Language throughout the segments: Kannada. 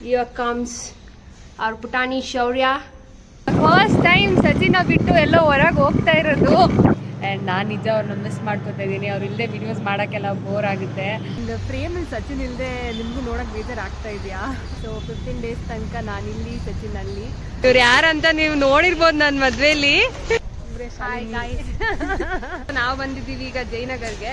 Here comes our ಪುಟಾಣಿ ಶೌರ್ಯ ಫಸ್ಟ್ ಟೈಮ್ ಸಚಿನ ಬಿಟ್ಟು ಎಲ್ಲೋ ಹೊರಗೆ ಹೋಗ್ತಾ ಇರೋದು. ಆ್ಯಂಡ್ ನಾನು ನಿಜ ಅವ್ರನ್ನ ಮಿಸ್ ಮಾಡ್ಕೊತಾ ಇದ್ದೀನಿ ಅವ್ರು ಇಲ್ಲದೆ ವಿಡಿಯೋಸ್ ಮಾಡೋಕ್ಕೆಲ್ಲ ಬೋರ್ ಆಗುತ್ತೆ. ಫ್ರೇಮಲ್ಲಿ ಸಚಿನ್ ಇಲ್ಲದೆ ನಿಮಗೂ ನೋಡೋಕೆ ಬೇಜಾರು ಆಗ್ತಾ ಇದೆಯಾ? ಸೊ ಫಿಫ್ಟೀನ್ ಡೇಸ್ ತನಕ ನಾನಿಲ್ಲಿ ಸಚಿನ್ ಅಲ್ಲಿ ಇವ್ರು ಯಾರಂತ ನೀವು ನೋಡಿರ್ಬೋದು ನನ್ನ ಮದ್ವೆಲಿ ನಾವು ಬಂದಿದ್ದೀವಿ ಈಗ ಜಯನಗರ್ಗೆ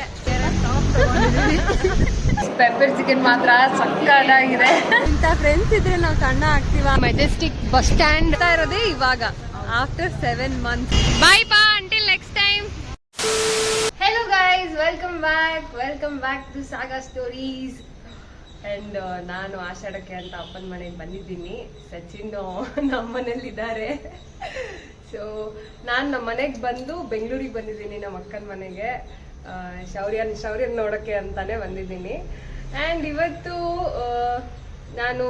ಪೆಪ್ಪರ್ ಚಿಕನ್ ಮಾತ್ರ ಸಕ್ಕತ್ತಾಗಿದೆ. ಇಂತ ಫ್ರೆಂಡ್ಸ್ ಇದ್ರೆ ನಾವ್ ಸಣ್ಣ ಆಗ್ತೀವ. ಮೆಜೆಸ್ಟಿಕ್ ಬಸ್ ಸ್ಟ್ಯಾಂಡ್ ಇರೋದೇ ಇವಾಗ. ಆಫ್ಟರ್ ಸೆವೆನ್ ಮಂತ್ಸ್ ಬಾಯ್ ಬಾ until next time hello guys welcome back welcome back to saga stories and ನಾನು ಆಷಾಢಕ್ಕೆ ಅಂತ ಅಪ್ಪನ ಮನೆಗೆ ಬಂದಿದ್ದೀನಿ. ಸಚಿನ್ ನಮ್ಮ ಮನೇಲಿದ್ದಾರೆ ಸೊ ನಾನು ನಮ್ಮ ಮನೆಗೆ ಬಂದು ಬೆಂಗಳೂರಿಗೆ ಬಂದಿದ್ದೀನಿ ನಮ್ಮ ಅಕ್ಕನ ಮನೆಗೆ. ಶೌರ್ಯನ್ ಶೌರ್ಯನ್ ನೋಡೋಕ್ಕೆ ಅಂತಾನೆ ಬಂದಿದ್ದೀನಿ. ಆ್ಯಂಡ್ ಇವತ್ತು ನಾನು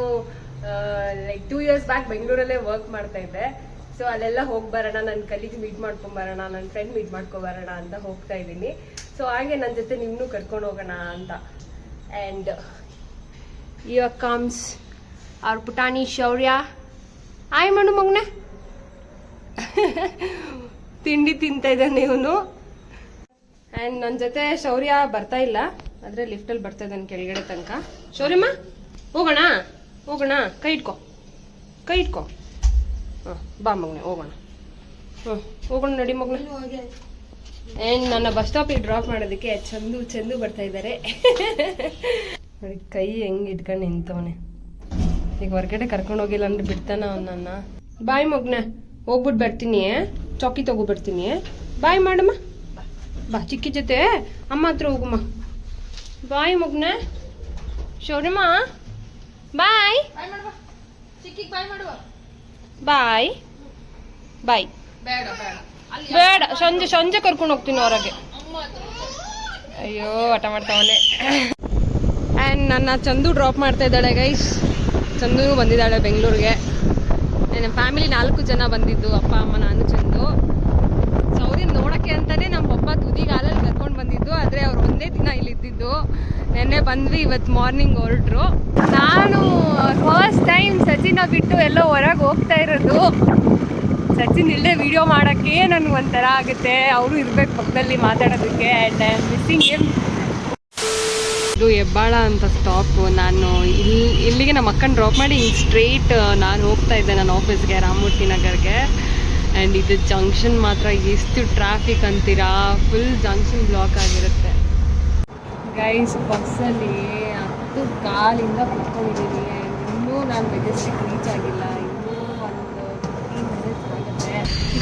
ಲೈಕ್ ಟೂ ಇಯರ್ಸ್ ಬ್ಯಾಕ್ ಬೆಂಗಳೂರಲ್ಲೇ ವರ್ಕ್ ಮಾಡ್ತಾ ಇದ್ದೆ. ಸೊ ಅಲ್ಲೆಲ್ಲ ಹೋಗಿ ಬರೋಣ ನನ್ನ ಕಲೀಗ್ ಮೀಟ್ ಮಾಡ್ಕೊಂಬರೋಣ ನನ್ನ ಫ್ರೆಂಡ್ ಮೀಟ್ ಮಾಡ್ಕೊಬರೋಣ ಅಂತ ಹೋಗ್ತಾ ಇದ್ದೀನಿ. ಸೊ ಹಾಗೆ ನನ್ನ ಜೊತೆ ನಿಮ್ಮನ್ನು ಕರ್ಕೊಂಡು ಹೋಗೋಣ ಅಂತ. ಆ್ಯಂಡ್ ಇವಾಗ ಕಮ್ಸ್ ಅವ್ರ ಪುಟಾಣಿ ಶೌರ್ಯ. ಆಯ್ ಮಣ್ಣು ಮಗನೆ. ತಿಂಡಿ ತಿಂತಾ ಇದ್ದಾನೆ ಇವನು. ಆ್ಯಂಡ್ ನನ್ನ ಜೊತೆ ಶೌರ್ಯ ಬರ್ತಾ ಇಲ್ಲ. ಆದರೆ ಲಿಫ್ಟಲ್ಲಿ ಬರ್ತಾ ಇದ್ದಾನೆ ಕೆಳಗಡೆ ತನಕ. ಶೌರ್ಯಮ್ಮ, ಹೋಗೋಣ? ಹೋಗೋಣ? ಕೈ ಇಟ್ಕೊ. ಕೈ ಇಟ್ಕೊ. ಹಾಂ, ಬಾ ಮಗನೆ, ಹೋಗೋಣ. ಹ್ಞೂ ಹೋಗೋಣ ನಡಿ ಮಗನೆ. ಆ್ಯಂಡ್ ನನ್ನ ಬಸ್ ಸ್ಟಾಪಿಗೆ ಡ್ರಾಪ್ ಮಾಡೋದಕ್ಕೆ ಚಂದು ಚಂದು ಬರ್ತಾ ಇದ್ದಾರೆ. ಕೈ ಹೆಂಗೆ ಇಟ್ಕೊಂಡು ನಿಂತವನೆ. ಈಗ ಹೊರಗಡೆ ಕರ್ಕೊಂಡು ಹೋಗಿಲ್ಲ ಅಂದ್ರೆ ಬಿಡ್ತಾನ ಅವನನ್ನ. ಬಾಯ್ ಮಗ್ನ. ಹೋಗ್ಬಿಟ್ಟು ಬರ್ತೀನಿ. ಚೌಕಿ ತಗೋ ಬರ್ತೀನಿ. ಬಾಯ್ ಮಾಡಮ್ಮ. ಬಾ ಚಿಕ್ಕಿ ಜೊತೆ. ಅಮ್ಮ ಹತ್ರ ಹೋಗಮ್ಮ. ಬಾಯ್ ಮಗ್ನ. ಶೌರ್ಯಮ್ಮ. ಬಾಯ್. ಬಾಯ್ ಬಾಯ್ ಬೇಡ ಸಂಜೆ ಸಂಜೆ ಕರ್ಕೊಂಡು ಹೋಗ್ತೀನಿ ಹೊರಗೆ. ಅಯ್ಯೋ ಆಟ ಮಾಡ್ತಾವನೆ. ಆ್ಯಂಡ್ ನನ್ನ ಚಂದು ಡ್ರಾಪ್ ಮಾಡ್ತಾ ಇದ್ದಾಳೆ ಗೈಸ್ ಚಂದು ಬಂದಿದ್ದಾಳೆ ಬೆಂಗಳೂರಿಗೆ. ನನ್ನ ಫ್ಯಾಮಿಲಿ ನಾಲ್ಕು ಜನ ಬಂದಿದ್ದು, ಅಪ್ಪ, ಅಮ್ಮ, ನಾನು, ಚಂದು. ಸೌರ್ಯನ್ ನೋಡೋಕ್ಕೆ ಅಂತಲೇ ನಮ್ಮ ಪಪ್ಪ ತುದಿಗಾಲಲ್ಲಿ ಕರ್ಕೊಂಡು ಬಂದಿದ್ದು, ಆದರೆ ಅವ್ರು ಒಂದೇ ದಿನ ಇಲ್ಲಿ ಇದ್ದಿದ್ದು ನೆನ್ನೆ ಬಂದ್ವಿ ಇವತ್ತು ಮಾರ್ನಿಂಗ್ ಹೊರಟ್ರು. ನಾನು ಫಸ್ಟ್ ಟೈಮ್ ಸಚಿನ ಬಿಟ್ಟು ಎಲ್ಲೋ ಹೊರಗೆ ಹೋಗ್ತಾ ಇರೋದು. ಸಚಿನ್ ಇಲ್ಲೇ ವಿಡಿಯೋ ಮಾಡೋಕ್ಕೆ ನನಗೆ ಒಂಥರ ಆಗುತ್ತೆ. ಅವರು ಇರಬೇಕು ಪಕ್ಕದಲ್ಲಿ ಮಾತಾಡೋದಕ್ಕೆ and I am missing him ಇದು ಹೆಬ್ಬಾಳ ಅಂತ ಸ್ಟಾಪ್ ನಾನು ಇಲ್ಲಿ ಇಲ್ಲಿಗೆ ನಮ್ಮ ಅಕ್ಕನ ಡ್ರಾಪ್ ಮಾಡಿ ಹಿಂಗೆ ಸ್ಟ್ರೇಟ್ ನಾನು ಹೋಗ್ತಾ ಇದ್ದೆ ನನ್ನ ಆಫೀಸ್ಗೆ ರಾಮಮೂರ್ತಿ ನಗರ್ಗೆ. ಆ್ಯಂಡ್ ಇದು ಜಂಕ್ಷನ್ ಮಾತ್ರ, ಎಷ್ಟು ಟ್ರಾಫಿಕ್ ಅಂತೀರಾ? ಫುಲ್ ಜಂಕ್ಷನ್ ಬ್ಲಾಕ್ ಆಗಿರುತ್ತೆ. ಗೈಸ್ ಬಸ್ಸಲ್ಲಿ ಹತ್ತು ಕಾಲಿಂದ ಕುತ್ಕೊಂಡಿದ್ದೀನಿ. ಇನ್ನೂ ನಾನು ಮೆಜೆಸ್ಟಿಕ್ ರೀಚ್ ಆಗಿಲ್ಲ. ಇನ್ನೂ ಒಂದು ಫಿಫ್ಟೀನ್ ಮಿನಿಟ್ಸ್ ಆಗುತ್ತೆ.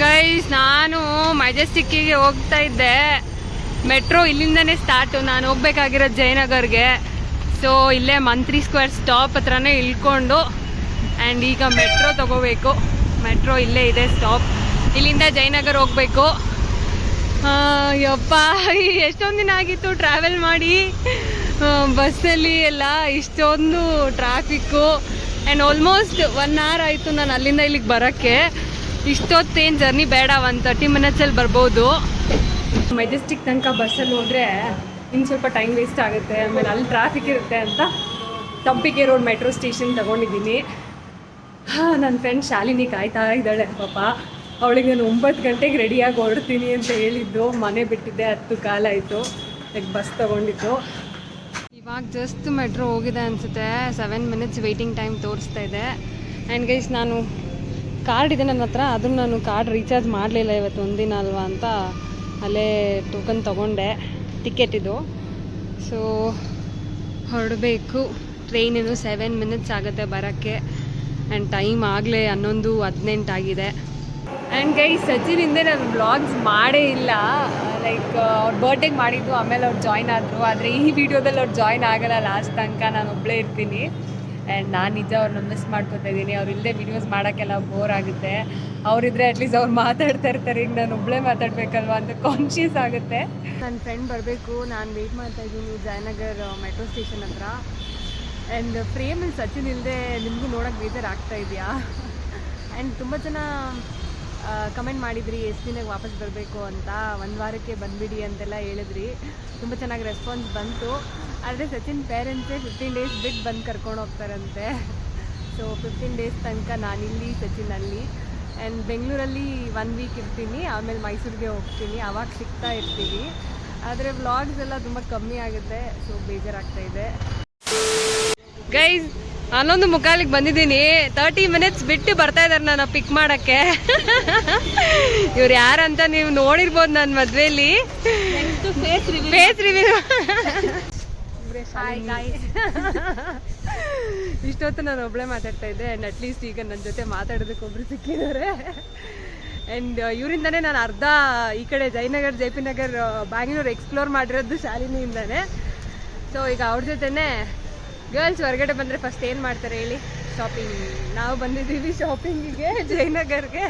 ಗೈಸ್ ನಾನು ಮೆಜೆಸ್ಟಿಕ್ಕಿಗೆ ಹೋಗ್ತಾ ಇದ್ದೆ. ಮೆಟ್ರೋ ಇಲ್ಲಿಂದನೇ ಸ್ಟಾರ್ಟು ನಾನು ಹೋಗ್ಬೇಕಾಗಿರೋ ಜಯನಗರ್ಗೆ. ಸೊ ಇಲ್ಲೇ ಮಂತ್ರಿ ಸ್ಕ್ವೇರ್ ಸ್ಟಾಪ್ ಹತ್ರನೇ ಇಳ್ಕೊಂಡು ಆ್ಯಂಡ್ ಈಗ ಮೆಟ್ರೋ ತಗೋಬೇಕು. ಮೆಟ್ರೋ ಇಲ್ಲೇ ಇದೆ ಸ್ಟಾಪ್ ಇಲ್ಲಿಂದ ಜಯನಗರ್ ಹೋಗಬೇಕು. ಯಪ್ಪ, ಎಷ್ಟೊಂದು ದಿನ ಆಗಿತ್ತು ಟ್ರಾವೆಲ್ ಮಾಡಿ. ಬಸ್ಸಲ್ಲಿ ಎಲ್ಲ ಇಷ್ಟೊಂದು traffic and almost one hour ಆಯಿತು ನಾನು ಅಲ್ಲಿಂದ ಇಲ್ಲಿಗೆ ಬರೋಕ್ಕೆ. ಇಷ್ಟೊತ್ತೇನು ಜರ್ನಿ ಬೇಡ ಒನ್ ತರ್ಟಿ ಮಿನಿಟ್ಸಲ್ಲಿ ಬರ್ಬೋದು. ಮೆಜೆಸ್ಟಿಕ್ ತನಕ ಬಸ್ಸಲ್ಲಿ ಹೋದರೆ ಇನ್ನು ಸ್ವಲ್ಪ ಟೈಮ್ ವೇಸ್ಟ್ ಆಗುತ್ತೆ, ಆಮೇಲೆ ಅಲ್ಲಿ ಟ್ರಾಫಿಕ್ ಇರುತ್ತೆ ಅಂತ ತಂಪಿಗೆ ರೋಡ್ ಮೆಟ್ರೋ ಸ್ಟೇಷನ್ ತಗೊಂಡಿದ್ದೀನಿ. ಹಾಂ ನನ್ನ ಫ್ರೆಂಡ್ ಶಾಲಿನಿ ಕಾಯ್ತಾ ಇದ್ದಾಳೆ ಪಾಪ. ಅವಳಿಗೆ ನಾನು ಒಂಬತ್ತು ಗಂಟೆಗೆ ರೆಡಿಯಾಗಿ ಹೊರಡ್ತೀನಿ ಅಂತ ಹೇಳಿದ್ದು. ಮನೆ ಬಿಟ್ಟಿದ್ದೆ, ಹತ್ತು ಕಾಲ ಆಯಿತು. ಲೈಕ್ ಬಸ್ ತೊಗೊಂಡಿದ್ದು. ಇವಾಗ ಜಸ್ಟ್ ಮೆಟ್ರೋ ಹೋಗಿದೆ ಅನಿಸುತ್ತೆ. ಸೆವೆನ್ ಮಿನಿಟ್ಸ್ ವೆಯ್ಟಿಂಗ್ ಟೈಮ್ ತೋರಿಸ್ತಾ ಇದೆ. ಆ್ಯಂಡ್ ಗೈಸ್ ನಾನು ಕಾರ್ಡ್ ಇದೆ ನನ್ನ ಹತ್ರ. ಅದನ್ನು ನಾನು ಕಾರ್ಡ್ ರೀಚಾರ್ಜ್ ಮಾಡಲಿಲ್ಲ ಇವತ್ತು ಒಂದಿನ ಅಲ್ವಾ ಅಂತ. ಅಲ್ಲೇ ಟೋಕನ್ ತೊಗೊಂಡೆ ಟಿಕೆಟ್ ಇದು. ಸೊ ಹೊರಡಬೇಕು. ಟ್ರೈನ್ ಇನ್ನು ಸೆವೆನ್ ಮಿನಿಟ್ಸ್ ಆಗುತ್ತೆ ಬರೋಕ್ಕೆ. ಆ್ಯಂಡ್ ಟೈಮ್ ಆಗಲೇ ಹನ್ನೊಂದು ಹದಿನೆಂಟು ಆಗಿದೆ. ಆ್ಯಂಡ್ ಸಚಿನ್ ಹಿಂದೆ ನಾನು ಬ್ಲಾಗ್ಸ್ ಮಾಡೇ ಇಲ್ಲ. ಲೈಕ್ ಅವ್ರ ಬರ್ಡೇಗೆ ಮಾಡಿದ್ದು, ಆಮೇಲೆ ಅವ್ರು ಜಾಯ್ನ್ ಆದರು. ಆದರೆ ಈ ವಿಡಿಯೋದಲ್ಲಿ ಅವ್ರು ಜಾಯ್ನ್ ಆಗಲ್ಲ ಲಾಸ್ಟ್ ತನಕ. ನಾನು ಒಬ್ಬಳೇ ಇರ್ತೀನಿ. ಆ್ಯಂಡ್ ನಾನು ನಿಜ ಅವ್ರನ್ನ ಮಿಸ್ ಮಾಡ್ಕೊತಾ ಇದ್ದೀನಿ. ಇಲ್ಲದೆ ವಿಡಿಯೋಸ್ ಮಾಡೋಕ್ಕೆಲ್ಲ ಬೋರ್ ಆಗುತ್ತೆ. ಅವರಿದ್ರೆ ಅಟ್ಲೀಸ್ಟ್ ಅವ್ರು ಮಾತಾಡ್ತಾ ಇರ್ತಾರೆ. ಈಗ ನಾನು ಒಬ್ಬಳೇ ಮಾತಾಡಬೇಕಲ್ವಾ ಅಂತ ಕಾನ್ಷಿಯಸ್ ಆಗುತ್ತೆ. ನನ್ನ ಫ್ರೆಂಡ್ ಬರಬೇಕು. ನಾನು ವೆಯ್ಟ್ ಮಾಡ್ತಾ ಇದ್ದೀನಿ ಜಯನಗರ್ ಮೆಟ್ರೋ ಸ್ಟೇಷನ್ ಹತ್ರ. ಆ್ಯಂಡ್ ಫ್ರೇಮಲ್ಲಿ ಸಚಿನ್ ಇಲ್ಲದೆ ನಿಮಗೂ ನೋಡೋಕೆ ಬೇಜಾರು ಆಗ್ತಾ ಇದೆಯಾ? ಆ್ಯಂಡ್ ತುಂಬ ಜನ ಕಮೆಂಟ್ ಮಾಡಿದ್ರಿ, ಎಷ್ಟು ದಿನಕ್ಕೆ ವಾಪಸ್ ಬರಬೇಕು? ಅಂತ. ಒಂದು ವಾರಕ್ಕೆ ಬಂದುಬಿಡಿ ಅಂತೆಲ್ಲ ಹೇಳಿದ್ರಿ. ತುಂಬ ಚೆನ್ನಾಗಿ ರೆಸ್ಪಾನ್ಸ್ ಬಂತು. ಆದರೆ ಸಚಿನ್ ಪೇರೆಂಟ್ಸೇ ಫಿಫ್ಟೀನ್ ಡೇಸ್ ಬಿಟ್ಟು ಬಂದು ಕರ್ಕೊಂಡು ಹೋಗ್ತಾರಂತೆ. ಸೊ ಫಿಫ್ಟೀನ್ ಡೇಸ್ ತನಕ ನಾನಿಲ್ಲಿ ಸಚಿನಲ್ಲಿ. ಆ್ಯಂಡ್ ಬೆಂಗಳೂರಲ್ಲಿ ಒನ್ ವೀಕ್ ಇರ್ತೀನಿ ಆಮೇಲೆ ಮೈಸೂರಿಗೆ ಹೋಗ್ತೀನಿ. ಅವಾಗ ಸಿಗ್ತಾ ಇರ್ತೀವಿ. ಆದರೆ ವ್ಲಾಗ್ಸ್ ಎಲ್ಲ ತುಂಬ ಕಮ್ಮಿ ಆಗುತ್ತೆ ಸೊ ಬೇಜಾರಾಗ್ತಾ ಇದೆ. ಗೈಸ್ ಹನ್ನೊಂದು ಮುಖಾಲಿಗೆ ಬಂದಿದ್ದೀನಿ. ತರ್ಟಿ ಮಿನಿಟ್ಸ್ ಬಿಟ್ಟು ಬರ್ತಾ ಇದ್ದಾರೆ ನಾನು ಪಿಕ್ ಮಾಡೋಕ್ಕೆ. ಇವ್ರು ಯಾರಂತ ನೀವು ನೋಡಿರ್ಬೋದು ನನ್ನ ಮದುವೆಯಲ್ಲಿ ಫೇಸ್ ರಿವ್ಯೂ ಇಷ್ಟೊತ್ತು ನಾನು ಒಬ್ಳೆ ಮಾತಾಡ್ತಾ ಇದ್ದೆ ಆ್ಯಂಡ್ ಅಟ್ಲೀಸ್ಟ್ ಈಗ ನನ್ನ ಜೊತೆ ಮಾತಾಡೋದಕ್ಕೆ ಒಬ್ರು ಸಿಕ್ಕಿದ್ದಾರೆ. ಆ್ಯಂಡ್ ಇವರಿಂದನೇ ನಾನು ಅರ್ಧ ಈ ಕಡೆ Jayanagar J P Nagar Bangalore explore ಮಾಡಿರೋದು ಶಾಲಿನಿಯಿಂದನೇ. ಸೊ ಈಗ ಅವ್ರ ಜೊತೆನೆ ಗರ್ಲ್ಸ್ ಹೊರಗಡೆ ಬಂದರೆ ಫಸ್ಟ್ ಏನು ಮಾಡ್ತಾರೆ ಹೇಳಿ? ಶಾಪಿಂಗ್ ನಾವು ಬಂದಿದ್ದೀವಿ ಶಾಪಿಂಗಿಗೆ ಜಯನಗರ್ಗೆ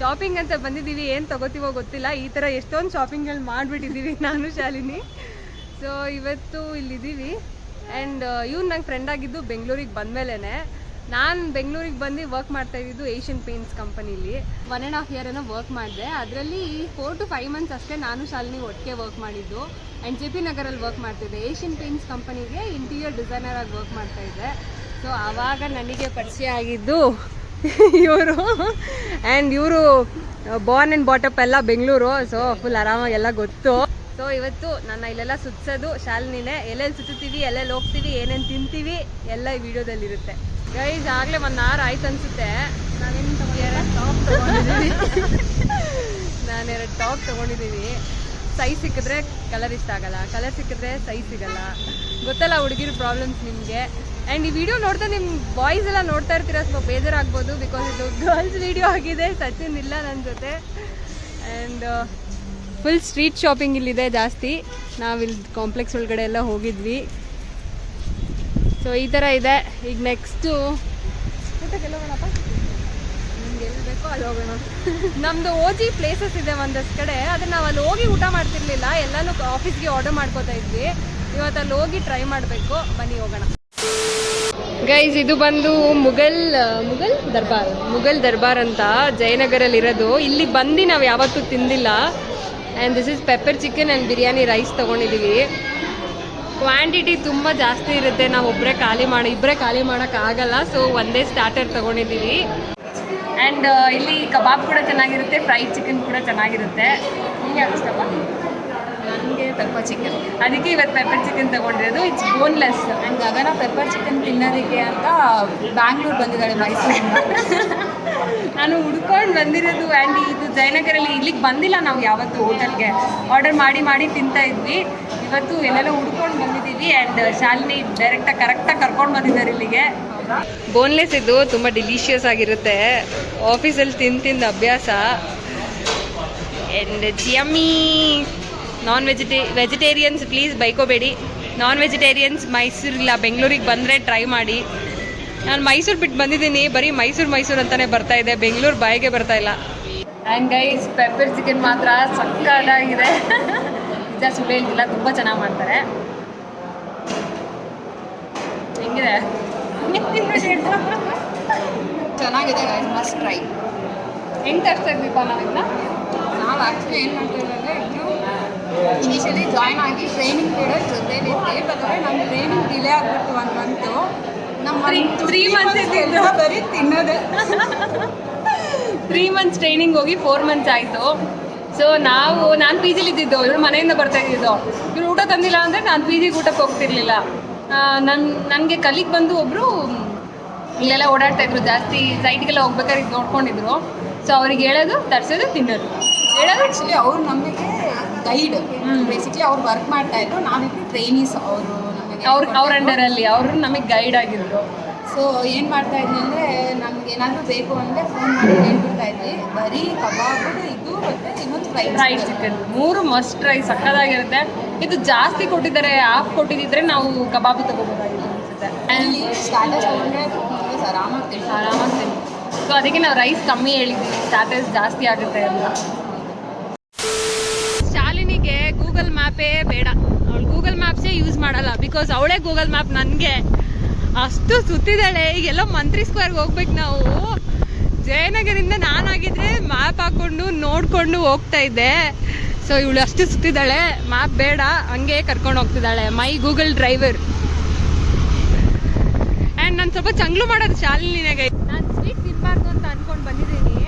ಶಾಪಿಂಗ್ ಅಂತ ಬಂದಿದ್ದೀವಿ ಏನು ತಗೋತೀವೋ ಗೊತ್ತಿಲ್ಲ. ಈ ಥರ ಎಷ್ಟೊಂದು ಶಾಪಿಂಗ್ಗಳು ಮಾಡಿಬಿಟ್ಟಿದ್ದೀವಿ ನಾನು ಶಾಲಿನಿ. ಸೊ ಇವತ್ತು ಇಲ್ಲಿದ್ದೀವಿ. ಆ್ಯಂಡ್ ಇವ್ನು ನಂಗೆ ಫ್ರೆಂಡ್ ಆಗಿದ್ದು ಬೆಂಗಳೂರಿಗೆ ಬಂದಮೇಲೆ ನಾನು ಬೆಂಗಳೂರಿಗೆ ಬಂದು ವರ್ಕ್ ಮಾಡ್ತಾ ಇದ್ದಿದ್ದು ಏಷ್ಯನ್ ಪೇಂಟ್ಸ್ ಕಂಪನಿಲಿ ಒನ್ ಆ್ಯಂಡ್ ಹಾಫ್ ಇಯರ್ ಏನೋ ವರ್ಕ್ ಮಾಡಿದೆ. ಅದರಲ್ಲಿ ಫೋರ್ ಟು ಫೈವ್ ಮಂತ್ಸ್ ಅಷ್ಟೇ ನಾನು ಶಾಲಿನಿ ಒಟ್ಟಿಗೆ ವರ್ಕ್ ಮಾಡಿದ್ದು. ಆ್ಯಂಡ್ ಜೆ ಪಿ ನಗರಲ್ಲಿ ವರ್ಕ್ ಮಾಡ್ತಿದ್ದೆ. ಏಷ್ಯನ್ ಪೇಂಟ್ಸ್ ಕಂಪನಿಗೆ ಇಂಟೀರಿಯರ್ ಡಿಸೈನರ್ ಆಗಿ ವರ್ಕ್ ಮಾಡ್ತಾ ಇದ್ದೆ. ಸೊ ಆವಾಗ ನನಗೆ ಪರಿಚಯ ಆಗಿದ್ದು ಇವರು. ಆ್ಯಂಡ್ ಇವರು ಬಾರ್ನ್ ಆ್ಯಂಡ್ ಬಾಟಪ್ ಎಲ್ಲ ಬೆಂಗಳೂರು. ಸೊ ಫುಲ್ ಆರಾಮಾಗಿ ಎಲ್ಲ ಗೊತ್ತು. ಸೊ ಇವತ್ತು ನನ್ನ ಇಲ್ಲೆಲ್ಲ ಸುತ್ಸೋದು ಶಾಲಿನೇ ಎಲ್ಲೆಲ್ಲಿ ಸುತ್ತೀವಿ ಎಲ್ಲೆಲ್ಲಿ ಹೋಗ್ತೀವಿ ಏನೇನು ತಿಂತೀವಿ ಎಲ್ಲ ಈ ವಿಡಿಯೋದಲ್ಲಿರುತ್ತೆ. ಗೈಸ್ ಆಗಲೇ ಒಂದು ಆರು ಆಯ್ತು ಅನಿಸುತ್ತೆ. ನಾನು ನಾನೆರಡು ಟಾಪ್ ತೊಗೊಂಡಿದ್ದೀನಿ. ಸೈಜ್ ಸಿಕ್ಕಿದ್ರೆ ಕಲರ್ ಇಷ್ಟ ಆಗಲ್ಲ. ಕಲರ್ ಸಿಕ್ಕಿದ್ರೆ ಸೈಜ್ ಸಿಗಲ್ಲ. ಗೊತ್ತಲ್ಲ ಹುಡುಗಿರ ಪ್ರಾಬ್ಲಮ್ಸ್ ನಿಮಗೆ. ಆ್ಯಂಡ್ ಈ ವಿಡಿಯೋ ನೋಡ್ತಾ ನಿಮ್ಮ ಬಾಯ್ಸ್ ಎಲ್ಲ ನೋಡ್ತಾ ಇರ್ತೀರ? ಸ್ವಲ್ಪ ಬೇಜಾರಾಗ್ಬೋದು ಬಿಕಾಸ್ ಇದು ಗರ್ಲ್ಸ್ ವಿಡಿಯೋ ಆಗಿದೆ. ಸಚಿನ್ ಇಲ್ಲ ನನ್ನ ಜೊತೆ. ಆ್ಯಂಡ್ ಫುಲ್ ಸ್ಟ್ರೀಟ್ ಶಾಪಿಂಗ್ ಇಲ್ಲಿದೆ ಜಾಸ್ತಿ. ನಾವಿಲ್ಲಿ ಕಾಂಪ್ಲೆಕ್ಸ್ ಒಳಗಡೆ ಎಲ್ಲ ಹೋಗಿದ್ವಿ. ಸೊ ಈ ಥರ ಇದೆ. ಈಗ ನೆಕ್ಸ್ಟು ನಮ್ದು ಓಜಿ ಪ್ಲೇಸಸ್ ಇದೆ ಒಂದಷ್ಟು ಕಡೆ. ಆದರೆ ನಾವು ಅಲ್ಲಿ ಹೋಗಿ ಊಟ ಮಾಡ್ತಿರ್ಲಿಲ್ಲ. ಎಲ್ಲಾನು ಆಫೀಸ್ಗೆ ಆರ್ಡರ್ ಮಾಡ್ಕೋತಾ ಇದ್ವಿ. ಇವತ್ತು ಅಲ್ಲಿ ಹೋಗಿ ಟ್ರೈ ಮಾಡಬೇಕು. ಬನ್ನಿ ಹೋಗೋಣ. ಗೈಸ್ ಇದು ಬಂದು ಮುಘಲ್ ಮುಘಲ್ ದರ್ಬಾರ್. ಮುಘಲ್ ದರ್ಬಾರ್ ಅಂತ ಜಯನಗರಲ್ಲಿ ಇರೋದು ಇಲ್ಲಿ ಬಂದು ನಾವು ಯಾವತ್ತೂ ತಿಂದಿಲ್ಲ. And this is pepper chicken and biryani rice ತೊಗೊಂಡಿದ್ದೀವಿ ಕ್ವಾಂಟಿಟಿ ತುಂಬ ಜಾಸ್ತಿ ಇರುತ್ತೆ. ನಾವು ಒಬ್ಬರೇ ಖಾಲಿ ಮಾಡಿ ಇಬ್ಬರೇ ಖಾಲಿ ಮಾಡೋಕ್ಕಾಗಲ್ಲ ಸೊ ಒಂದೇ ಸ್ಟಾರ್ಟರ್ ತೊಗೊಂಡಿದ್ದೀವಿ ಆ್ಯಂಡ್ ಇಲ್ಲಿ ಕಬಾಬ್ ಕೂಡ ಚೆನ್ನಾಗಿರುತ್ತೆ ಫ್ರೈಡ್ ಚಿಕನ್ ಕೂಡ ಚೆನ್ನಾಗಿರುತ್ತೆ. ನಿಮಗೆ ಯಾವ್ದು ನನಗೆ ಪೆಪ್ಪರ್ ಚಿಕನ್ ಅದಕ್ಕೆ ಇವತ್ತು pepper chicken ತೊಗೊಂಡಿರೋದು. It's boneless and Gagana pepper chicken ತಿನ್ನೋದಕ್ಕೆ ಅಂತ ಬ್ಯಾಂಗ್ಳೂರ್ ಬಂದಿದ್ದಾಳೆ ಮೈಸೂರು ನಾನು ಹುಡ್ಕೊಂಡು ಬಂದಿರೋದು ಆ್ಯಂಡ್ ಇದು ಜಯನಗರಲ್ಲಿ ಇಲ್ಲಿಗೆ ಬಂದಿಲ್ಲ ನಾವು ಯಾವತ್ತು ಹೋಟೆಲ್ಗೆ. ಆರ್ಡರ್ ಮಾಡಿ ಮಾಡಿ ತಿಂತಾ ಇದ್ವಿ. ಇವತ್ತು ಎಲ್ಲೆಲ್ಲ ಹುಡ್ಕೊಂಡು ಬಂದಿದ್ದೀವಿ ಆ್ಯಂಡ್ ಶಾಲಿನಿ ಡೈರೆಕ್ಟಾಗಿ ಕರೆಕ್ಟಾಗಿ ಕರ್ಕೊಂಡು ಬಂದಿದ್ದಾರೆ ಇಲ್ಲಿಗೆ. ಬೋನ್ಲೆಸ್ ಇದು ತುಂಬ ಡಿಲಿಷಿಯಸ್ ಆಗಿರುತ್ತೆ. ಆಫೀಸಲ್ಲಿ ತಿಂದು ತಿಂದು ಅಭ್ಯಾಸ. ಆ್ಯಂಡ್ ಯಮ್ಮಿ ನಾನ್ ವೆಜಿಟೇ ವೆಜಿಟೇರಿಯನ್ಸ್ ಪ್ಲೀಸ್ ಬೈಕೋಬೇಡಿ. ನಾನ್ ವೆಜಿಟೇರಿಯನ್ಸ್ ಮೈಸೂರು ಇಲ್ಲ ಬೆಂಗಳೂರಿಗೆ ಬಂದರೆ ಟ್ರೈ ಮಾಡಿ. ನಾನು ಮೈಸೂರು ಬಿಟ್ಟು ಬಂದಿದ್ದೀನಿ ಬರೀ ಮೈಸೂರು ಮೈಸೂರು ಅಂತಲೇ ಬರ್ತಾ ಇದೆ ಬೆಂಗಳೂರು ಬಾಯಿಗೆ ಬರ್ತಾ ಇಲ್ಲ. ಆ್ಯಂಡ್ ಗೈಸ್ ಪೆಪ್ಪರ್ ಚಿಕನ್ ಮಾತ್ರ ಸಕ್ಕದಾಗಿದೆ ನಿಜ ಸುಳ್ಳು ಹೇಳ್ತಿಲ್ಲ ತುಂಬ ಚೆನ್ನಾಗಿ ಮಾಡ್ತಾರೆ. ಹೆಂಗಿದೆ? ಚೆನ್ನಾಗಿದೆ ಮಸ್ಟ್ ಟ್ರೈ ಹೆಂಗೆ ತರಿಸ್ತಾ ನಾವಿನ್ನ ನಾವು ಆ್ಯಕ್ಚುಲಿ ಏನು ಮಾಡ್ತೀವಿ ಇನಿಷಿಯಲಿ ಜಾಯ್ನ್ ಆಗಿ ಟ್ರೈನಿಂಗ್ ಪೀರಿಯಡ್ ಜೊತೆಲಿದ್ದೆ ಬಟ್ ನಮ್ಮ ಟ್ರೈನಿಂಗ್ ಡಿಲೇ ಆಗಿಬಿಟ್ಟು ಒನ್ ಮಂತು ನಮ್ಮ ತ್ರೀ ಮಂತ್ಸ್. ಬರೀ ತಿನ್ನೋದೇ. ತ್ರೀ ಮಂತ್ಸ್ ಟ್ರೈನಿಂಗ್ ಹೋಗಿ ಫೋರ್ ಮಂತ್ಸ್ ಆಯಿತು. ಸೊ ನಾವು ನಾನು ಪಿ ಜಿಲಿ ಇದ್ದಿದ್ದು ಇವ್ರು ಮನೆಯಿಂದ ಬರ್ತಾ ಇದ್ದಿದ್ದು. ಇವರು ಊಟ ತಂದಿಲ್ಲ ಅಂದರೆ ನಾನು ಪಿ ಜಿಗೆ ಊಟಕ್ಕೆ ಹೋಗ್ತಿರ್ಲಿಲ್ಲ. ನನ್ನ ನನಗೆ ಕಲಿಗೆ ಬಂದು ಒಬ್ಬರು ಇಲ್ಲೆಲ್ಲ ಓಡಾಡ್ತಾ ಇದ್ರು ಜಾಸ್ತಿ ಸೈಟ್ಗೆಲ್ಲ ಹೋಗ್ಬೇಕಾದ್ರೆ ನೋಡ್ಕೊಂಡಿದ್ರು. ಸೊ ಅವ್ರಿಗೆ ಹೇಳೋದು ತರ್ಸೋದು ತಿನ್ನೋದು. ಹೇಳೋದು ಆ್ಯಕ್ಚುಲಿ ಅವ್ರು ನಮಗೆ ಗೈಡ್ ಬೇಸಿಕಲಿ ಅವ್ರು ವರ್ಕ್ ಮಾಡ್ತಾ ಇದ್ರು. ನಾವಿಬ್ರು ಟ್ರೈನೀಸ್ ಅವರು ನಮಗೆ ಅವ್ರ ಅವ್ರ ಅಂಡರಲ್ಲಿ ಅವರು ನಮಗೆ ಗೈಡ್ ಆಗಿದ್ರು ಸೊ ಏನು ಮಾಡ್ತಾ ಇದ್ವಿ ಅಂದರೆ ನಮ್ಗೆ ಏನಾದರೂ ಬೇಕು ಅಂದರೆ ಫೋನ್ ಮಾಡಿ ಹೇಳ್ಬಿಡ್ತಾ ಇದ್ವಿ. ಬರೀ ಕಬಾಬ್ ಇದು ಮತ್ತು ಇನ್ನೊಂದು ಫ್ರೈ ಫ್ರೈ ಚಿಕನ್ ಮೂರು ಮಸ್ಟ್ ಫ್ರೈ ಸಕ್ಕದಾಗಿರುತ್ತೆ ಇದು ಜಾಸ್ತಿ ಕೊಟ್ಟಿದ್ದಾರೆ ಆಫ್ ಕೊಟ್ಟಿದ್ದಿದ್ರೆ ನಾವು ಕಬಾಬ್ ತಗೋಬೋದಾಗಿತ್ತು ಅನ್ಸುತ್ತೆ. ಅಲ್ಲಿ ಸ್ಟಾರ್ಟರ್ಸ್ ತೊಗೊಂಡ್ರೆ ಆರಾಮಾಗಿ ಆರಾಮಾಗಿ ಸೊ ಅದಕ್ಕೆ ನಾವು ರೈಸ್ ಕಮ್ಮಿ ಹೇಳಿದ್ವಿ. ಸ್ಟಾಟಸ್ ಜಾಸ್ತಿ ಆಗುತ್ತೆ ಅಂತ ಶಾಲಿನಿಗೆ ಗೂಗಲ್ ಮ್ಯಾಪೇ ಬೇಡ. ಅವಳು ಗೂಗಲ್ ಮ್ಯಾಪ್ಸೇ ಯೂಸ್ ಮಾಡಲ್ಲ ಬಿಕಾಸ್ ಅವಳೇ ಗೂಗಲ್ ಮ್ಯಾಪ್ ನನಗೆ. ಅಷ್ಟು ಸುತ್ತಿದ್ದಾಳೆ. ಈಗೆಲ್ಲ ಮಂತ್ರಿ ಸ್ಕ್ವೇರ್ಗೆ ಹೋಗ್ಬೇಕು ನಾವು. ಜಯನಗರಿಂದ ನಾನಾಗಿದ್ರೆ ಮ್ಯಾಪ್ ಹಾಕೊಂಡು ನೋಡ್ಕೊಂಡು ಹೋಗ್ತಾ ಇದ್ದೆ. ಸೊ ಇವಳು ಅಷ್ಟು ಸುತ್ತಿದ್ದಾಳೆ. ಮ್ಯಾಪ್ ಬೇಡ. ಹಂಗೆ ಕರ್ಕೊಂಡು ಹೋಗ್ತಿದ್ದಾಳೆ. ಮೈ ಗೂಗಲ್ ಡ್ರೈವರ್ ಆ್ಯಂಡ್ ನಾನು ಸ್ವಲ್ಪ ಚಂಗ್ಲು ಮಾಡೋದು ಶಾಲಿನಿನೇ ಗೈ ನಾನು ಸ್ವೀಟ್ ತಿನ್ನಬಾರ್ದು ಅಂತ ಅನ್ಕೊಂಡು ಬಂದಿದ್ದೀನಿ.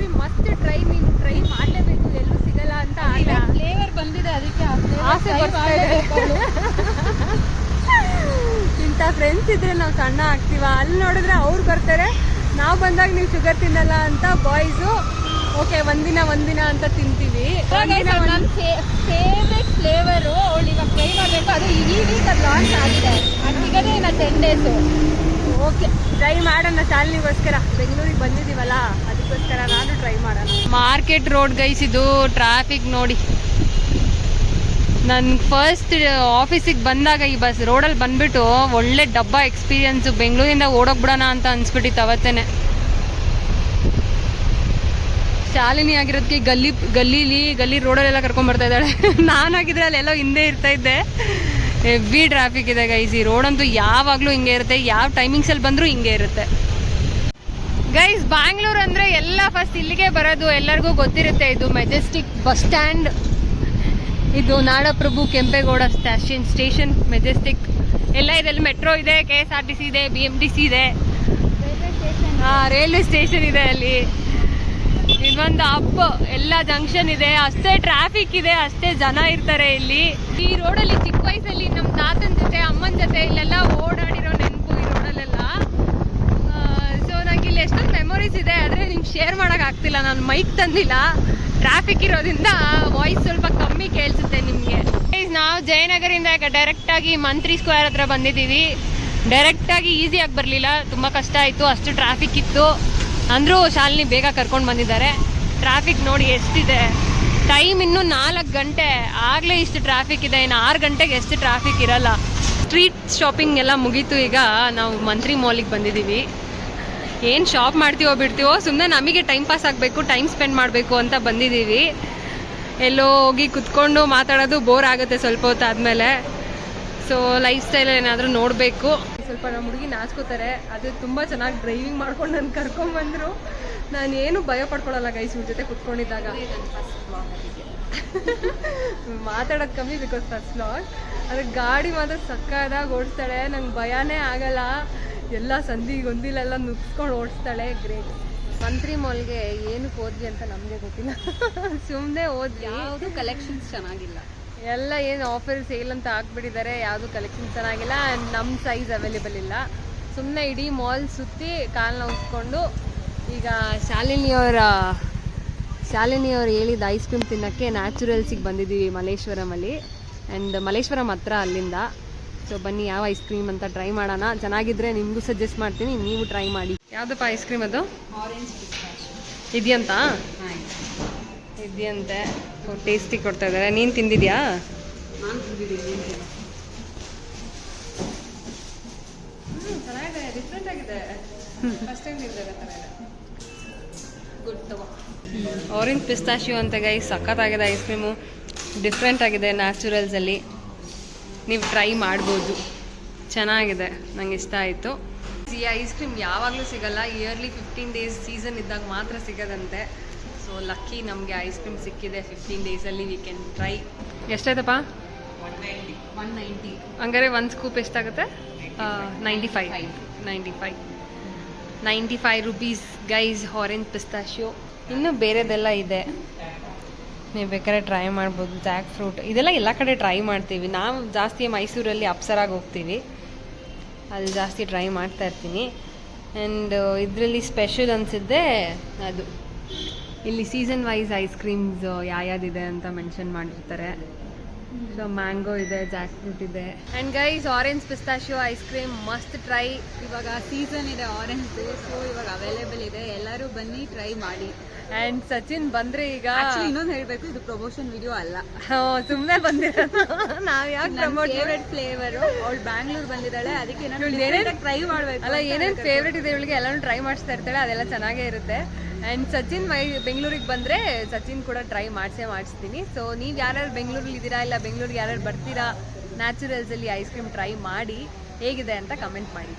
ಕ್ರೀಮ್ ಮಸ್ತ್ ಟ್ರೈ ನೀನು ಟ್ರೈ ಮಾಡಲೇಬೇಕು ಎಲ್ಲೂ ಸಿಗಲ್ಲ ಅಂತ ಫ್ಲೇವರ್ ಬಂದಿದೆ ಅದಕ್ಕೆ ಆಸೆ ಇಂಥ ಫ್ರೆಂಡ್ಸ್ ಇದ್ರೆ ನಾವು ಸಣ್ಣ ಆಗ್ತೀವ? ಅಲ್ಲಿ ನೋಡಿದ್ರೆ ಅವ್ರು ಬರ್ತಾರೆ ನಾವು ಬಂದಾಗ ನೀವು ಶುಗರ್ ತಿನ್ನಲ್ಲ ಅಂತ ಬಾಯ್ಸು ಓಕೆ ಒಂದಿನ ಒಂದಿನ ಅಂತ ತಿಂತೀವಿ. ನನ್ನ ಫೇವ್ರೆಟ್ ಫ್ಲೇವರು ಅವಳು ಇವಾಗ ಟ್ರೈ ಮಾಡಬೇಕು. ಅದು ಈ ವೀಕ್ ಅದು ಲಾಂಚ್ ಆಗಿದೆ. ಅದು ಸಿಗದೆ ಇನ್ನು ಟೆನ್ ಡೇಸು ಓಕೆ ಟ್ರೈ ಮಾಡೋಣ ಶಾಲಿನಿಗೋಸ್ಕರ ಬೆಂಗಳೂರಿಗೆ ಬಂದಿದ್ದೀವಲ್ಲ, ಅದಕ್ಕೋಸ್ಕರ ನಾನು ಟ್ರೈ ಮಾಡೋಣ. ಮಾರ್ಕೆಟ್ ರೋಡ್ ಗೈಸ್ ಇದು ಟ್ರಾಫಿಕ್ ನೋಡಿ. ನನ್ನ ಫಸ್ಟ್ ಆಫೀಸಿಗೆ ಬಂದಾಗ ಈ ಬಸ್ ರೋಡಲ್ಲಿ ಬಂದ್ಬಿಟ್ಟು ಒಳ್ಳೆ ಡಬ್ಬ ಎಕ್ಸ್ಪೀರಿಯನ್ಸು ಬೆಂಗಳೂರಿಂದ ಓಡೋಗ್ಬಿಡೋಣ ಅಂತ ಅನ್ಸ್ಬಿಟ್ಟಿತ್ತು ಅವತ್ತೇನೆ. ಶಾಲಿನಿ ಆಗಿರೋದಕ್ಕೆ ಗಲ್ಲಿ, ಗಲ್ಲೀಲಿ, ಗಲ್ಲಿ ರೋಡಲ್ಲೆಲ್ಲ ಕರ್ಕೊಂಡ್ಬರ್ತಾ ಇದ್ದಾಳೆ. ನಾನಾಗಿದ್ರೆ ಅಲ್ಲೆಲ್ಲೋ ಹಿಂದೆ ಇರ್ತಾ ಇದ್ದೆ. ಹೆವಿ ಟ್ರಾಫಿಕ್ ಇದೆ ಗೈಸ್ ಈ ರೋಡ್ ಅಂತೂ ಯಾವಾಗಲೂ ಹಿಂಗೆ ಇರುತ್ತೆ. ಯಾವ ಟೈಮಿಂಗ್ಸ್ ಅಲ್ಲಿ ಬಂದರೂ ಹಿಂಗೆ ಇರುತ್ತೆ. ಗೈಸ್ ಬ್ಯಾಂಗ್ಳೂರ್ ಅಂದ್ರೆ ಎಲ್ಲ ಫಸ್ಟ್ ಇಲ್ಲಿಗೆ ಬರೋದು ಎಲ್ಲರಿಗೂ ಗೊತ್ತಿರುತ್ತೆ. ಇದು ಮೆಜೆಸ್ಟಿಕ್ ಬಸ್ ಸ್ಟ್ಯಾಂಡ್ ಇದು ನಾಡಪ್ರಭು ಕೆಂಪೇಗೌಡ ಸ್ಟೇಷನ್ ಸ್ಟೇಷನ್ ಮೆಜೆಸ್ಟಿಕ್ ಎಲ್ಲ ಇದೆಲ್ಲ ಮೆಟ್ರೋ ಇದೆ K S R T C ಇದೆ ಬಿ ಎಂ ಟಿ ಸಿ ಇದೆ. ರೈಲ್ವೆ ಸ್ಟೇಷನ್ ಇದೆ ಅಲ್ಲಿ. ಇದೊಂದು ಹಬ್ಬ, ಎಲ್ಲ ಜಂಕ್ಷನ್ ಇದೆ, ಅಷ್ಟೇ ಟ್ರಾಫಿಕ್ ಇದೆ, ಅಷ್ಟೇ ಜನ ಇರ್ತಾರೆ ಇಲ್ಲಿ. ಈ ರೋಡಲ್ಲಿ ಚಿಕ್ಕ ವಯಸ್ಸಲ್ಲಿ ನಮ್ಮ ತಾತನ ಜೊತೆ, ಅಮ್ಮನ ಜೊತೆ ಇಲ್ಲೆಲ್ಲ ಓಡಾಡಿರೋ ನೆನಪು ಈ ರೋಡಲ್ಲೆಲ್ಲ ಸೊ ನಂಗೆ ಇಲ್ಲಿ ಎಷ್ಟೊಂದು ಮೆಮೊರೀಸ್ ಇದೆ, ಆದರೆ ನಿಮ್ಗೆ ಶೇರ್ ಮಾಡೋಕೆ ಆಗ್ತಿಲ್ಲ, ನಾನು ಮೈಕ್ ತಂದಿಲ್ಲ. ಟ್ರಾಫಿಕ್ ಇರೋದ್ರಿಂದ ವಾಯ್ಸ್ ಸ್ವಲ್ಪ ಕಮ್ಮಿ ಕೇಳಿಸುತ್ತೆ ನಿಮಗೆ. ನಾವು ಜಯನಗರಿಂದ ಡೈರೆಕ್ಟ್ ಆಗಿ ಮಂತ್ರಿ ಸ್ಕ್ವೇರ್ ಹತ್ರ ಬಂದಿದ್ದೀವಿ. ಡೈರೆಕ್ಟ್ ಆಗಿ ಬರಲಿಲ್ಲ, ತುಂಬ ಕಷ್ಟ ಆಯಿತು, ಅಷ್ಟು ಟ್ರಾಫಿಕ್ ಇತ್ತು. ಅಂದರೂ ಶಾಲಿನಿ ಬೇಗ ಕರ್ಕೊಂಡು ಬಂದಿದ್ದಾರೆ. ಟ್ರಾಫಿಕ್ ನೋಡಿ ಎಷ್ಟಿದೆ. ಟೈಮ್ ಇನ್ನೂ ನಾಲ್ಕು ಗಂಟೆ. ಆಗಲೇ ಇಷ್ಟು ಟ್ರಾಫಿಕ್ ಇದೆ. ಇನ್ನು ಆರು ಗಂಟೆಗೆ ಎಷ್ಟು ಟ್ರಾಫಿಕ್ ಇರಲ್ಲ. ಸ್ಟ್ರೀಟ್ ಶಾಪಿಂಗ್ ಎಲ್ಲ ಮುಗೀತು ಈಗ. ನಾವು ಮಂತ್ರಿ ಮಾಲಿಗೆ ಬಂದಿದ್ದೀವಿ. ಏನು ಶಾಪ್ ಮಾಡ್ತೀವೋ ಬಿಡ್ತೀವೋ ಸುಮ್ಮನೆ ನಮಗೆ ಟೈಮ್ ಪಾಸ್ ಆಗಬೇಕು ಟೈಮ್ ಸ್ಪೆಂಡ್ ಮಾಡಬೇಕು ಅಂತ ಬಂದಿದ್ದೀವಿ. ಎಲ್ಲೋ ಹೋಗಿ ಕುತ್ಕೊಂಡು ಮಾತಾಡೋದು ಬೋರ್ ಆಗುತ್ತೆ ಸ್ವಲ್ಪ ಹೊತ್ತು ಆದಮೇಲೆ ಸೊ ಲೈಫ್ ಸ್ಟೈಲ್ ಏನಾದರೂ ನೋಡಬೇಕು. ಸ್ವಲ್ಪ ನಮ್ಮ ಹುಡುಗಿ ನಾಚ್ಕೋತಾರೆ. ಅದು ತುಂಬ ಚೆನ್ನಾಗಿ ಡ್ರೈವಿಂಗ್ ಮಾಡ್ಕೊಂಡು ನಾನು ಕರ್ಕೊಂಬಂದರು ನಾನು ಏನು ಭಯ ಪಡ್ಕೊಳ್ಳಲ್ಲ ಗೈಸ್ ಇವ್ರ ಜೊತೆ ಕುತ್ಕೊಂಡಿದ್ದಾಗ. ಮಾತಾಡೋದು ಕಮ್ಮಿ ಬಿಕಾಸ್ ಫಸ್ಟ್ ಲಾಗ್ ಅದ್ರ ಗಾಡಿ ಮಾತ್ರ ಸಕ್ಕದಾಗಿ ಓಡಿಸ್ತಾಳೆ. ನಂಗೆ ಭಯನೇ ಆಗಲ್ಲ. ಎಲ್ಲ ಸಂಧಿ ಗೊಂದಿಲೆಲ್ಲ ನುಗ್ಸ್ಕೊಂಡು ಓಡಿಸ್ತಾಳೆ. ಗ್ರೇಟ್ ಮಂತ್ರಿ ಮಾಲ್ಗೆ ಏನಕ್ಕೆ ಹೋದ್ವಿ ಅಂತ ನಮಗೆ ಗೊತ್ತಿಲ್ಲ. ಸುಮ್ಮನೆ ಹೋದ್ವಿ. ಯಾವುದು ಕಲೆಕ್ಷನ್ಸ್ ಚೆನ್ನಾಗಿಲ್ಲ. ಎಲ್ಲ ಏನು ಆಫರ್ ಸೇಲ್ ಅಂತ ಹಾಕ್ಬಿಟ್ಟಿದ್ದಾರೆ ಯಾವುದು ಕಲೆಕ್ಷನ್ ಚೆನ್ನಾಗಿಲ್ಲ ಆ್ಯಂಡ್ ನಮ್ಮ ಸೈಜ್ ಅವೈಲೇಬಲ್ ಇಲ್ಲ. ಸುಮ್ಮನೆ ಇಡೀ ಮಾಲ್ ಸುತ್ತಿ ಕಾಲನ್ನ ಉಸ್ಕೊಂಡು ಈಗ ಶಾಲಿನಿಯವರ ಶಾಲಿನಿಯವರು ಹೇಳಿದ ಐಸ್ ಕ್ರೀಮ್ ತಿನ್ನೋಕ್ಕೆ ನ್ಯಾಚುರಲ್ಸಿಗೆ ಬಂದಿದ್ದೀವಿ ಮಲ್ಲೇಶ್ವರಮಲ್ಲಿ ಆ್ಯಂಡ್ ಮಲ್ಲೇಶ್ವರಂ ಹತ್ರ ಅಲ್ಲಿಂದ. ಸೊ ಬನ್ನಿ ಯಾವ ಐಸ್ ಕ್ರೀಮ್ ಅಂತ ಟ್ರೈ ಮಾಡೋಣ. ಚೆನ್ನಾಗಿದ್ರೆ ನಿಮಗೂ ಸಜೆಸ್ಟ್ ಮಾಡ್ತೀನಿ ನೀವು ಟ್ರೈ ಮಾಡಿ. ಯಾವುದಪ್ಪ ಐಸ್ ಕ್ರೀಮ್ ಅದು? ಆರೆಂಜ್ ಇದೆಯಂತ. ಇದೆಯಂತೆ ಟೇಸ್ಟಿ ಕೊಡ್ತಾ ಇದ್ದಾರೆ. ನೀನು ತಿಂದಿದ್ಯಾ? ಚೆನ್ನಾಗಿದೆ. ಡಿಫ್ರೆಂಟ್ ಆಗಿದೆ. ಫಸ್ಟ್ ಟೈಮ್ ಆರೆಂಜ್ ಪಿಸ್ತಾಶಿಯೋ ಅಂತ ಗೈ ಸಖತ್ತಾಗಿದೆ ಐಸ್ ಕ್ರೀಮು ಡಿಫ್ರೆಂಟ್ ಆಗಿದೆ ನ್ಯಾಚುರಲ್ಸಲ್ಲಿ ನೀವು ಟ್ರೈ ಮಾಡ್ಬೋದು. ಚೆನ್ನಾಗಿದೆ. ನಂಗೆ ಇಷ್ಟ ಆಯಿತು. ಈ ಐಸ್ ಕ್ರೀಮ್ ಯಾವಾಗಲೂ ಸಿಗಲ್ಲ. ಇಯರ್ಲಿ ಫಿಫ್ಟೀನ್ ಡೇಸ್ ಸೀಸನ್ ಇದ್ದಾಗ ಮಾತ್ರ ಸಿಗೋದಂತೆ. ಸೊ ಲಕ್ಕಿ ನಮಗೆ ಐಸ್ ಕ್ರೀಮ್ ಸಿಕ್ಕಿದೆ ಫಿಫ್ಟೀನ್ ಡೇಸಲ್ಲಿ ವಿ ಕ್ಯಾನ್ ಟ್ರೈ ಎಷ್ಟಾಯ್ತಪ್ಪ? ಒನ್ ನೈಂಟಿ ಹಂಗಾರೆ ಒನ್ ಸ್ಕೂಪ್ ಎಷ್ಟಾಗುತ್ತೆ? Ninety five ninety five ninety five rupees guys orange pistachio ಇನ್ನೂ ಬೇರೆದೆಲ್ಲ ಇದೆ. ನೀವು ಬೇಕಾದ್ರೆ ಟ್ರೈ ಮಾಡ್ಬೋದು ಜಾಕ್ ಫ್ರೂಟ್ ಇದೆಲ್ಲ ಎಲ್ಲ ಕಡೆ ಟ್ರೈ ಮಾಡ್ತೀವಿ. ನಾವು ಜಾಸ್ತಿ ಮೈಸೂರಲ್ಲಿ ಅಪ್ಸರಾಗಿ ಹೋಗ್ತೀವಿ. ಅಲ್ಲಿ ಜಾಸ್ತಿ ಟ್ರೈ ಮಾಡ್ತಾ ಇರ್ತೀನಿ. ಆ್ಯಂಡ್ ಇದರಲ್ಲಿ ಸ್ಪೆಷಲ್ ಅನಿಸಿದ್ದೆ ಅದು. ಇಲ್ಲಿ ಸೀಸನ್ ವೈಸ್ ಐಸ್ ಕ್ರೀಮ್ಸ್ ಯಾವ್ಯಾವ್ದಿದೆ ಅಂತ ಮೆನ್ಷನ್ ಮಾಡಿರ್ತಾರೆ. ಸೊ ಮ್ಯಾಂಗೋ ಇದೆ ಜಾಕ್ ಫ್ರೂಟ್ ಇದೆ. And guys orange pistachio ice cream ಮಸ್ತ್ ಟ್ರೈ ಇವಾಗ ಸೀಸನ್ ಇದೆ ಆರೆಂಜ್ ಸೊ ಇವಾಗ ಅವೈಲೇಬಲ್ ಇದೆ. ಎಲ್ಲರೂ ಬನ್ನಿ ಟ್ರೈ ಮಾಡಿ. ಆ್ಯಂಡ್ ಸಚಿನ್ ಬಂದ್ರೆ ಈಗ ಇನ್ನೊಂದು ಹೇಳ್ಬೇಕು ಇದು ಪ್ರಮೋಷನ್ ವಿಡಿಯೋ ಅಲ್ಲ. ಸುಮ್ಮನೆ ಬಂದಿರೋದು. ನಾವು ಯಾಕೆ ಪ್ರಮೋಟ್ ಫೇವ್ರೆಟ್ ಫ್ಲೇವರ್ ಅವಳು ಬ್ಯಾಂಗ್ಳೂರ್ ಬಂದಿದ್ದಾಳೆ ಅದಕ್ಕೆ ಏನೇನ್- ಟ್ರೈ ಮಾಡ್ಬೇಕು ಅಲ್ಲ ಏನೇನು. ಫೇವ್ರೆಟ್ ಇದೆ ಇವಳಿಗೆ? ಎಲ್ಲಾನು ಟ್ರೈ ಮಾಡಿಸ್ತಾ ಇರ್ತಾಳೆ ಅದೆಲ್ಲ ಚೆನ್ನಾಗೇ ಇರುತ್ತೆ. ಆ್ಯಂಡ್ ಸಚಿನ್ ಮೈ ಬೆಂಗಳೂರಿಗೆ ಬಂದರೆ ಸಚಿನ್ ಕೂಡ ಟ್ರೈ ಮಾಡಿಸೇ ಮಾಡಿಸ್ತೀನಿ. ಸೊ ನೀವು ಯಾರ್ಯಾರು ಬೆಂಗಳೂರಲ್ಲಿ ಇದ್ದೀರಾ ಇಲ್ಲ ಬೆಂಗಳೂರಿಗೆ ಯಾರ್ಯಾರು ಬರ್ತೀರಾ ನ್ಯಾಚುರಲ್ಸಲ್ಲಿ ಐಸ್ ಕ್ರೀಮ್ ಟ್ರೈ ಮಾಡಿ ಹೇಗಿದೆ ಅಂತ ಕಮೆಂಟ್ ಮಾಡಿ.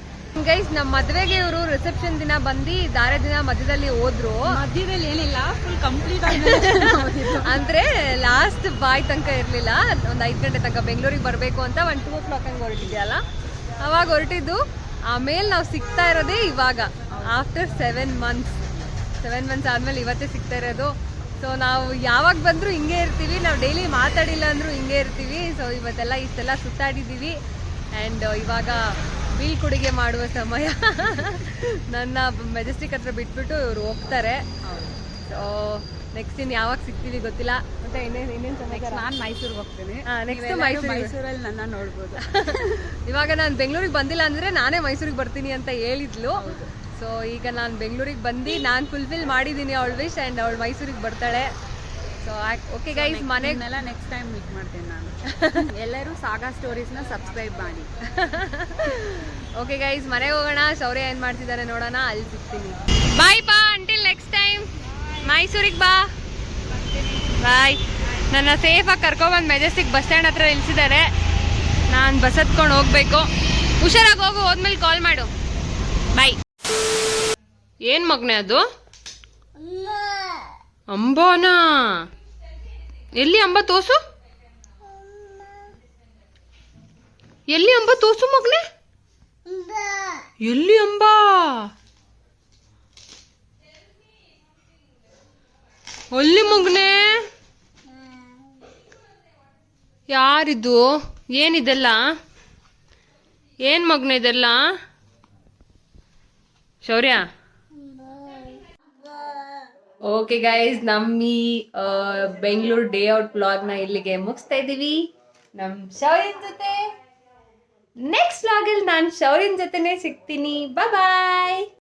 ಗೈಸ್ ನಮ್ಮ ಮದುವೆಗೆ ಇವರು ರಿಸೆಪ್ಷನ್ ದಿನ ಬಂದು ದಾರೆ ದಿನ ಮಧ್ಯದಲ್ಲಿ ಹೋದ್ರು. ಮಧ್ಯದಲ್ಲಿ ಏನಿಲ್ಲ ಫುಲ್ ಕಂಪ್ಲೀಟ್ ಅಂದ್ರೆ ಲಾಸ್ಟ್ ಬಾಯ್ ತನಕ ಇರಲಿಲ್ಲ. ಒಂದು ಐದು ಗಂಟೆ ತನಕ ಬೆಂಗಳೂರಿಗೆ ಬರಬೇಕು ಅಂತ ಒಂದು ಟೂ ಓ ಕ್ಲಾಕ್ ಹಂಗೆ ಹೊರಟಿದ್ಯಲ್ಲ? ಅವಾಗ ಹೊರಟಿದ್ದು ಆಮೇಲೆ ನಾವು ಸಿಗ್ತಾ ಇರೋದೇ ಇವಾಗ after seven months seven months ಆದಮೇಲೆ ಇವತ್ತೇ ಸಿಗ್ತಾ ಇರೋದು. ಸೊ ನಾವು ಯಾವಾಗ ಬಂದರೂ ಹಿಂಗೆ ಇರ್ತೀವಿ. ನಾವು ಡೈಲಿ ಮಾತಾಡಿಲ್ಲ ಅಂದರೂ ಹಿಂಗೆ ಇರ್ತೀವಿ. ಸೊ ಇವತ್ತೆಲ್ಲ ಇಷ್ಟೆಲ್ಲ ಸುತ್ತಾಡಿದ್ದೀವಿ. ಆ್ಯಂಡ್ ಇವಾಗ ಬೀಳ್ಕೊಡುಗೆ ಮಾಡುವ ಸಮಯ. ನನ್ನ ಮೆಜೆಸ್ಟಿಕ್ ಹತ್ರ ಬಿಟ್ಬಿಟ್ಟು ಇವರು ಹೋಗ್ತಾರೆ. ಸೊ ನೆಕ್ಸ್ಟ್ ಇನ್ ಯಾವಾಗ ಸಿಗ್ತೀವಿ ಗೊತ್ತಿಲ್ಲ. ಮತ್ತೆ ಇನ್ನೇನು ಇನ್ನೇನು ಸಮಾಚಾರ? ನಾನು ಮೈಸೂರಿಗೆ ಹೋಗ್ತೀನಿ. ನೆಕ್ಸ್ಟ್ ನೀವೆಲ್ಲರೂ ಮೈಸೂರು ಮೈಸೂರಲ್ಲಿ ನನ್ನ ನೋಡ್ಬೋದು. ಇವಾಗ ನಾನು ಬೆಂಗಳೂರಿಗೆ ಬಂದಿಲ್ಲ ಅಂದ್ರೆ ನಾನೇ ಮೈಸೂರಿಗೆ ಬರ್ತೀನಿ ಅಂತ ಹೇಳಿದ್ಲು. ಸೊ ಈಗ ನಾನು ಬೆಂಗಳೂರಿಗೆ ಬಂದು ನಾನು ಫುಲ್ಫಿಲ್ ಮಾಡಿದ್ದೀನಿ ಅವಳ ವಿಶ್ ಆ್ಯಂಡ್ ಅವಳು ಮೈಸೂರಿಗೆ ಬರ್ತಾಳೆ. ಸೊ ಓಕೆ ಗೈಸ್ ಮನೆಗೆ ಮನೆಗೆಲ್ಲ ನೆಕ್ಸ್ಟ್ ಟೈಮ್ ಮೀಟ್ ಮಾಡ್ತೀನಿ ನಾನು. ಎಲ್ಲರೂ ಸಾಗಾ ಸ್ಟೋರೀಸ್ನ ಸಬ್ಸ್ಕ್ರೈಬ್ ಮಾಡಿ. ಓಕೆ ಗೈಸ್ ಮನೆಗೆ ಹೋಗೋಣ. ಶೌರ್ಯ ಏನು ಮಾಡ್ತಿದ್ದಾರೆ ನೋಡೋಣ. ಅಲ್ಲಿ ಸಿಗ್ತೀನಿ. ಬಾಯ್ ಬಾ ಅಂಟಿಲ್ ನೆಕ್ಸ್ಟ್ ಟೈಮ್ ಮೈಸೂರಿಗೆ ಬಾ. ಬಾಯ್ ನನ್ನ ಸೇಫಾಗಿ ಕರ್ಕೊಬಂದು ಮೆಜೆಸ್ಟಿಕ್ ಬಸ್ ಸ್ಟ್ಯಾಂಡ್ ಹತ್ರ ನಿಲ್ಸಿದ್ದಾರೆ. ನಾನು ಬಸ್ ಹತ್ಕೊಂಡು ಹೋಗ್ಬೇಕು. ಹುಷಾರಾಗಿ ಹೋಗು ಹೋದ್ಮೇಲೆ ಕಾಲ್ ಮಾಡು. ಬಾಯ್ ಏನು ಮಗ್ನೆ ಅದು? ಅಂಬೋನಾ? ಎಲ್ಲಿ ಅಂಬ ತೋಸು ಎಲ್ಲಿ ಅಂಬ ತೋಸು ಮಗ್ನೆ? ಎಲ್ಲಿ ಅಂಬಾ? ಒಲ್ಲಿ ಮಗ್ನೆ. ಯಾರಿದು? ಏನಿದೆಲ್ಲ? ಏನ್ ಮಗ್ನೆ ಇದೆಲ್ಲ? ಶೌರ್ಯ? ಓಕೆ ಗೈಸ್ ನಮ್ಮ ಈ ಬೆಂಗಳೂರು ಡೇ ಔಟ್ ಬ್ಲಾಗ್ನ ಇಲ್ಲಿಗೆ ಮುಗಿಸ್ತಾ ಇದ್ದೀವಿ. ನಮ್ಮ ಶೌರ್ಯನ್ ಜೊತೆ. ನೆಕ್ಸ್ಟ್ ಬ್ಲಾಗಲ್ಲಿ ನಾನು ಶೌರ್ಯನ್ ಜೊತೆನೇ ಸಿಗ್ತೀನಿ. ಬಾಯ್